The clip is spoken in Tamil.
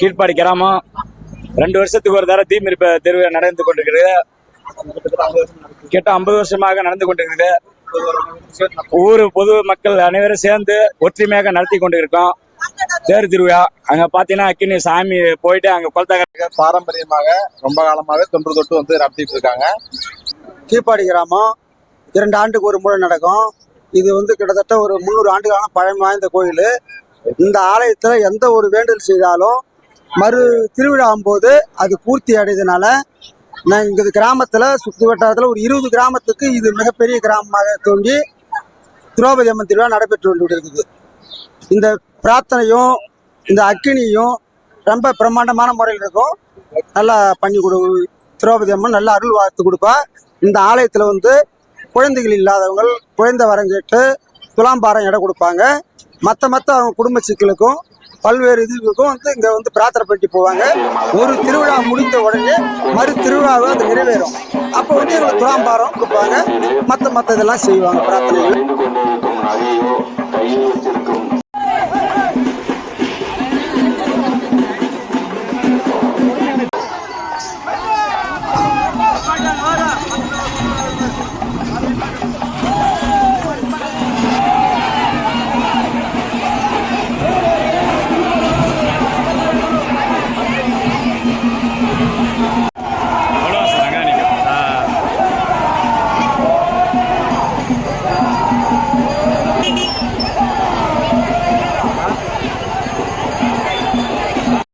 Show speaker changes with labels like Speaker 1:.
Speaker 1: கீழ்ப்பாடி கிராமம். ரெண்டு வருஷத்துக்கு ஒரு தடவை தீமிதிப்பு திருவிழா நடந்து கொண்டிருக்கிறது கிட்ட ஐம்பது வருஷமாக நடந்து கொண்டிருக்கிறது ஊர் பொது மக்கள் அனைவரும் சேர்ந்து ஒற்றுமையாக நடத்தி கொண்டிருக்கோம். தேர் திருவிழா. அங்க பாத்தீங்கன்னா அக்கினி சாமி போயிட்டு அங்க குளத்தங்க
Speaker 2: பாரம்பரியமாக ரொம்ப காலமாவே தொன்று தொட்டு வந்து நடத்திட்டு இருக்காங்க.
Speaker 3: கீழ்ப்பாடி கிராமம். இரண்டு ஆண்டுக்கு ஒரு முறை நடக்கும். இது வந்து கிட்டத்தட்ட ஒரு முந்நூறு ஆண்டுகால பழமை வாய்ந்த கோயில். இந்த ஆலயத்தில் எந்த ஒரு வேண்டுதல் செய்தாலும் மறு திருவிழாவும் போது அது பூர்த்தி அடையதுனால நான் இங்க கிராமத்தில் சுற்று வட்டாரத்தில் ஒரு இருபது கிராமத்துக்கு இது மிகப்பெரிய கிராமமாக தோண்டி திரௌபதி அம்மன் திருவிழா நடைபெற்று கொண்டு இருக்குது இந்த பிரார்த்தனையும் இந்த அக்கினியும் ரொம்ப பிரம்மாண்டமான முறையில் இருக்கும். நல்லா பண்ணி கொடு திரௌபதி அம்மன் நல்லா அருள் வாழ்த்து கொடுப்பா. இந்த ஆலயத்தில் வந்து குழந்தைகள் இல்லாதவங்க குழந்தை வரம் கேட்டு துலாம்பாரம் இடம் கொடுப்பாங்க. மற்ற மற்ற அவங்க குடும்ப சிக்கலுக்கும் பல்வேறு இதுக்கும் வந்து இங்க வந்து பிரார்த்தனை பண்ணி போவாங்க. ஒரு திருவிழா முடிந்த உடனே மறு திருவிழாவை அது நிறைவேறும். அப்போ வந்து எங்களுக்கு துலாம்பாரம் கொடுப்பாங்க. மற்ற மற்ற இதெல்லாம் செய்வாங்க பிரார்த்தனைகள்.